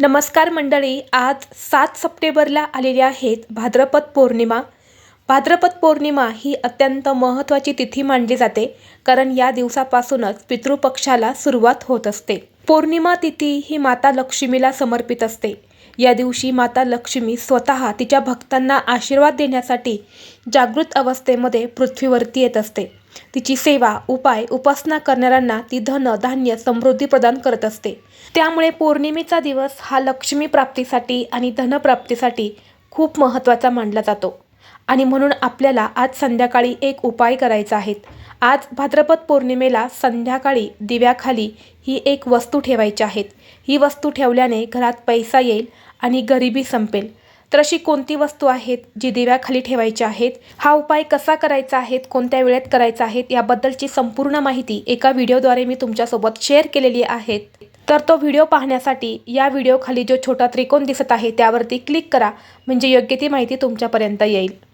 नमस्कार मंडळी आज सात सप्टेंबरला आलेल्या आहेत भाद्रपद पौर्णिमा. भाद्रपद पौर्णिमा ही अत्यंत महत्त्वाची तिथी मानली जाते कारण या दिवसापासूनच पितृपक्षाला सुरुवात होत असते. पौर्णिमा तिथी ही माता लक्ष्मीला समर्पित असते. या दिवशी माता लक्ष्मी स्वतः तिच्या भक्तांना आशीर्वाद देण्यासाठी जागृत अवस्थेमध्ये पृथ्वीवरती येत असते. तिची सेवा उपाय उपासना करणाऱ्यांना ती धन धान्य समृद्धी प्रदान करत असते. त्यामुळे पौर्णिमेचा दिवस हा लक्ष्मी प्राप्तीसाठी आणि धनप्राप्तीसाठी खूप महत्त्वाचा मानला जातो. आणि म्हणून आपल्याला आज संध्याकाळी एक उपाय करायचा आहे. आज भाद्रपद पौर्णिमेला संध्याकाळी दिव्याखाली ही एक वस्तू ठेवायची आहेत. ही वस्तू ठेवल्याने घरात पैसा येईल आणि गरिबी संपेल. तर अशी कोणती वस्तू आहेत जी दिव्याखाली ठेवायची आहेत? हा उपाय कसा करायचा आहेत? कोणत्या वेळेत करायचा आहेत? याबद्दलची संपूर्ण माहिती एका व्हिडिओद्वारे मी तुमच्यासोबत शेअर केलेली आहेत. तर तो व्हिडिओ पाहण्यासाठी या व्हिडिओखाली जो छोटा त्रिकोण दिसत आहे त्यावरती क्लिक करा. म्हणजे योग्य ती माहिती तुमच्यापर्यंत येईल.